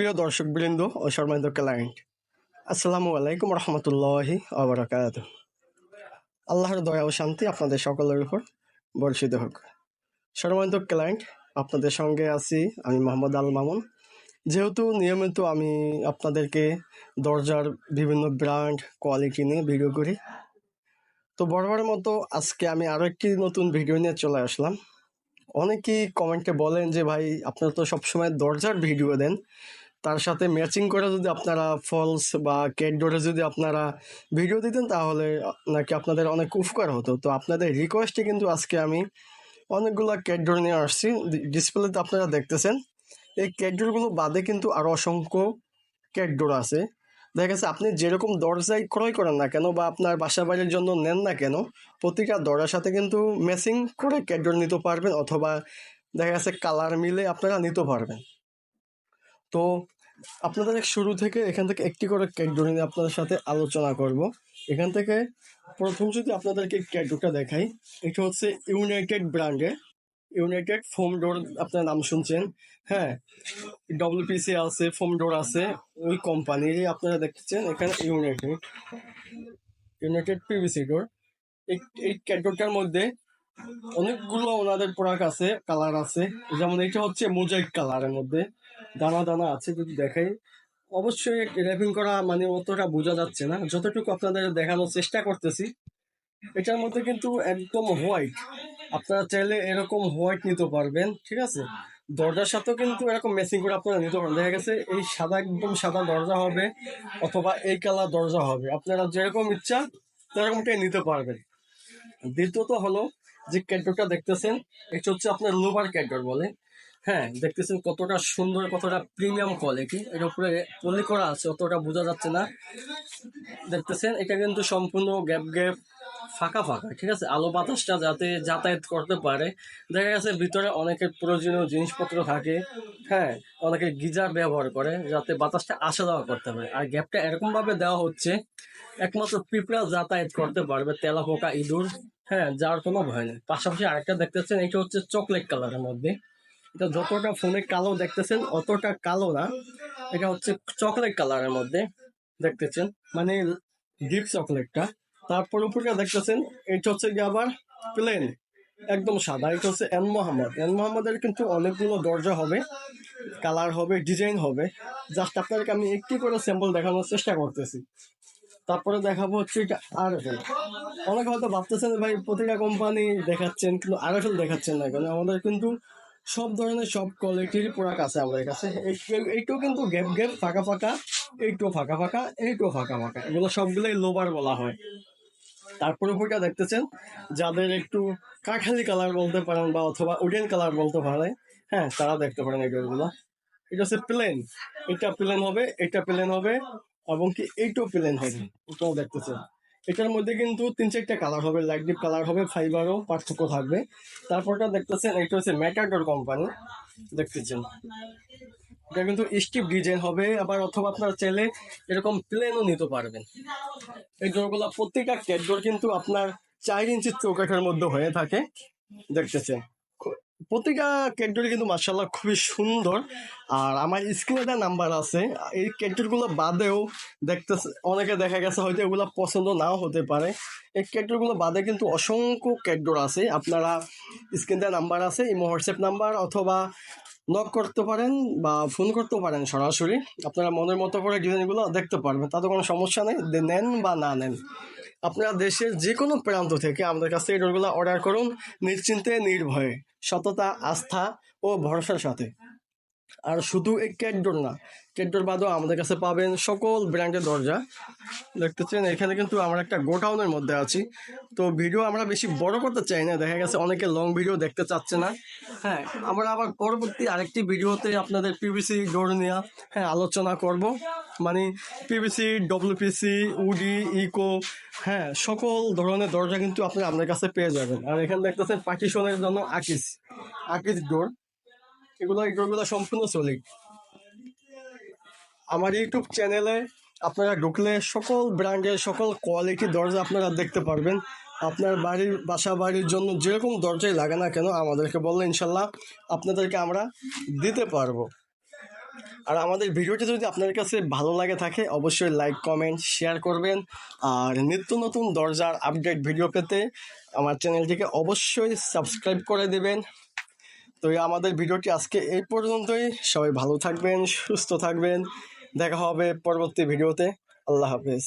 সুপ্রিয় দর্শক বৃন্দ ও সম্মানিত ক্লায়েন্ট আসসালামু আলাইকুম রহমতুল্লাহি আবরাকাত আল্লাহর দয়া ও শান্তি আপনাদের সকলের উপর বর্ষিত হোক। সম্মানিত ক্লায়েন্ট আপনাদের সঙ্গে আছি আমি মোহাম্মদ আল মামুন। যেহেতু নিয়মিত আমি আপনাদেরকে দরজার বিভিন্ন ব্র্যান্ড কোয়ালিটি নিয়ে ভিডিও করি, তো বরাবরের মতো আজকে আমি আরও একটি নতুন ভিডিও নিয়ে চলে আসলাম। অনেকেই কমেন্টে বলেন যে, ভাই, আপনারা তো সবসময় দরজার ভিডিও দেন। তার সাথে ম্যাচিং করে যদি আপনারা ফলস বা কেট ডোরে যদি আপনারা ভিডিও দিতেন, তাহলে নাকি আপনাদের অনেক উপকার হতো। তো আপনাদের রিকোয়েস্টে কিন্তু আজকে আমি অনেকগুলো ক্যাট ডোর নিয়ে আসছি। ডিসপ্লেতে আপনারা দেখতেছেন, এই ক্যাট ডোরগুলো বাদে কিন্তু আরও অসংখ্য ক্যাট ডোর আছে। দেখা গেছে, আপনি যেরকম দরজাই ক্রয় করেন না কেন বা আপনার বাসা বাড়ির জন্য নেন না কেন, প্রতিটা দরজার সাথে কিন্তু ম্যাচিং করে ক্যাটডোর নিতে পারবেন অথবা দেখা গেছে কালার মিলে আপনারা নিতে পারবেন। তো আপনাদের শুরু থেকে এখান থেকে একটি করে ক্যাটডোর নিয়ে আপনাদের সাথে আলোচনা করব। এখান থেকে প্রথম যদি আপনাদেরকে ক্যাটডোরটা দেখাই, এটা হচ্ছে ইউনাইটেড ব্র্যান্ডের ইউনাইটেড ফোম ডোর আপনার নাম শুনছেন? হ্যাঁ ডব্লিউপিসি আছে ফোম ডোর আছে, ওই কোম্পানিরই আপনারা দেখছেন এখানে ইউনাইটেড ইউনাইটেড পিভিসি ডোর এই ক্যাটডোরটার মধ্যে অনেকগুলো ওনাদের প্রোডাক্ট আছে কালার আছে। যেমন এটা হচ্ছে মোজাইক কালারের মধ্যে। দানা দানা আছে যদি দেখাই। অবশ্যই র্যাপিং করা মানে অতটা বোঝা যাচ্ছে না। যতটুকু আপনাদের দেখানোর চেষ্টা করতেছি, এটার মধ্যে কিন্তু একদম হোয়াইট আপনারা চাইলে এরকম হোয়াইট নিতে পারবেন, ঠিক আছে? দরজার সাথেও কিন্তু এরকম ম্যাচিং করে আপনারা নিতে পারেন দেখা গেছে এই সাদা, একদম সাদা দরজা হবে অথবা এই কালার দরজা হবে। আপনারা যেরকম ইচ্ছা সেরকমটাই নিতে পারবেন। দ্বিতীয়ত হলো যে ক্যাডরটা দেখতেছেন, এটা হচ্ছে আপনার লোভার ক্যাডর বলে। হ্যাঁ দেখতেছেন কতটা সুন্দর, কতটা প্রিমিয়াম কোয়ালিটি এর উপরে পলি করা আছে, অতটা বোঝা যাচ্ছে না। দেখতেছেন, এটা কিন্তু সম্পূর্ণ গ্যাপ গ্যাপ, ফাঁকা ফাঁকা, ঠিক আছে? আলো বাতাসটা যাতে যাতায়াত করতে পারে। দেখা গেছে, ভিতরে অনেকের প্রয়োজনীয় জিনিসপত্র থাকে হ্যাঁ? অনেকে গিজার ব্যবহার করে, যাতে বাতাসটা আসা যাওয়া করতে পারে। আর গ্যাপটা এরকম ভাবে দেওয়া হচ্ছে, একমাত্র পিঁপড়া যাতায়াত করতে পারবে তেলা পোকা ইঁদুর হ্যাঁ? যার কোনো ভয় নেই। পাশাপাশি আরেকটা দেখতেছেন, এটা হচ্ছে চকলেট কালারের মধ্যে। এটা যতটা ফোনে কালো দেখতেছেন, অতটা কালো না। এটা হচ্ছে চকলেট কালারের মধ্যে দেখতেছেন মানে ডিপ চকলেটটা তারপর উপরে দেখতেছেন, এটা হচ্ছে গিয়ে আবার প্লেন একদম সাদা। এটা হচ্ছে এন মোহাম্মদ এন মোহাম্মদের কিন্তু অনেকগুলো দরজা হবে কালার হবে ডিজাইন হবে। জাস্ট আপনাদেরকে আমি একটি করে স্যাম্পল দেখানোর চেষ্টা করতেছি। তারপরে দেখাবো হচ্ছে এটা আর অনেকে হয়তো ভাবতেছেন ভাই প্রতিটা কোম্পানি দেখাচ্ছেন, কিন্তু আর দেখাচ্ছেন না কেন? আমাদের কিন্তু সব ধরনের সব কোয়ালিটির প্রোডাক্ট আছে আমাদের কাছে। এই- এইটাও কিন্তু গ্যাপ গ্যাপ ফাঁকা ফাঁকা এইটাও ফাঁকা ফাঁকা এইটাও ফাঁকা ফাঁকা। এগুলো সবগুলোই লোবার বলা হয়। তারপরে উপরটা দেখতেছেন, যাদের একটু কাঠালি কালার বলতে পারেন বা অথবা উডেন কালার বলতে পারেন হ্যাঁ তারা দেখতে পারেন এগুলো এটা হচ্ছে প্লেন এটা প্লেন হবে, এটা প্লেন হবে, এবং কি এইটাও প্লেন হবে। এটাও দেখতেছেন। এটার মধ্যে কিন্তু তিন চারটা কালার হবে লাইট ডিপ কালার হবে ফাইবারও পার্থক্য থাকবে। তারপরটা দেখতেছেন, এটা হচ্ছে ম্যাটাডোর কোম্পানি দেখতেছেন। এটা কিন্তু স্টিপ ডিজাইন হবে, আবার অথবা আপনারা চাইলে এরকম প্লেনও নিতে পারবেন। এই ডোরগুলো প্রত্যেকটা ক্যাট ডোর কিন্তু আপনার চার ইঞ্চির চৌকাঠের মধ্যে হয়ে থাকে, দেখতেছেন। প্রতিটা ক্যাটডোর কিন্তু মার্শাল্লাহ খুবই সুন্দর। আর আমার স্ক্রিনে একটা নাম্বার আছে, এই ক্যাটডোরগুলো বাদেও দেখতে অনেকে দেখা গেছে হয়তো এগুলো পছন্দ নাও হতে পারে। এই ক্যাটডোরগুলো বাদে কিন্তু অসংখ্য ক্যাটডোর আছে। আপনারা স্ক্রিনে নাম্বার আছে, ইমো, হোয়াটসঅ্যাপ নাম্বার অথবা নক করতে পারেন বা ফোন করতে পারেন সরাসরি। আপনারা মনের মতো করে ডিজাইনগুলো দেখতে পারবেন, তাতে কোনো সমস্যা নেই। নেন বা না নেন। আপনারা দেশের যে কোনো প্রান্ত থেকে আমাদের কাছে এই ডোরগুলো অর্ডার করুন নিশ্চিন্তে, নির্ভয়ে, সততা, আস্থা ও ভরসার সাথে। আর শুধু এই ক্যাট ডোর না ক্যাট ডোর বাদেও আমাদের কাছে পাবেন সকল ব্র্যান্ডের দরজা। দেখতেছেন, এখানে কিন্তু আমরা একটা গোডাউনের মধ্যে আছি। তো ভিডিও আমরা বেশি বড় করতে চাই না, দেখা গেছে অনেকে লং ভিডিও দেখতে চাচ্ছে না। হ্যাঁ আমরা আবার পরবর্তী আরেকটি ভিডিওতে আপনাদের পিভিসি ডোর নিয়ে হ্যাঁ আলোচনা করব। মানে পিভিসি ডব্লিউপিসি উডি ইকো হ্যাঁ সকল ধরনের দরজা কিন্তু আপনি আপনার কাছে পেয়ে যাবেন। আর এখানে দেখতেছেন পার্টিশনের জন্য আকিস আকিস ডোর এগুলো এই ডোরগুলো সম্পূর্ণ সলিড। আমার ইউটিউব চ্যানেলে আপনারা ঢুকলে সকল ব্র্যান্ডের সকল কোয়ালিটির দরজা আপনারা দেখতে পারবেন। আপনার বাড়ির, বাসা বাড়ির জন্য যেরকম দরজাই লাগে না কেন, আমাদেরকে বললে ইনশাল্লাহ আপনাদেরকে আমরা দিতে পারব। আর আমাদের ভিডিওটি যদি আপনার কাছে ভালো লাগে থাকে, অবশ্যই লাইক কমেন্ট শেয়ার করবেন। আর নিত্য নতুন দরজার আপডেট ভিডিও পেতে আমার চ্যানেলটিকে অবশ্যই সাবস্ক্রাইব করে দেবেন। তো আমাদের ভিডিওটি আজকে এই পর্যন্তই। সবাই ভালো থাকবেন, সুস্থ থাকবেন। দেখা হবে পরবর্তী ভিডিওতে। আল্লাহ হাফেজ।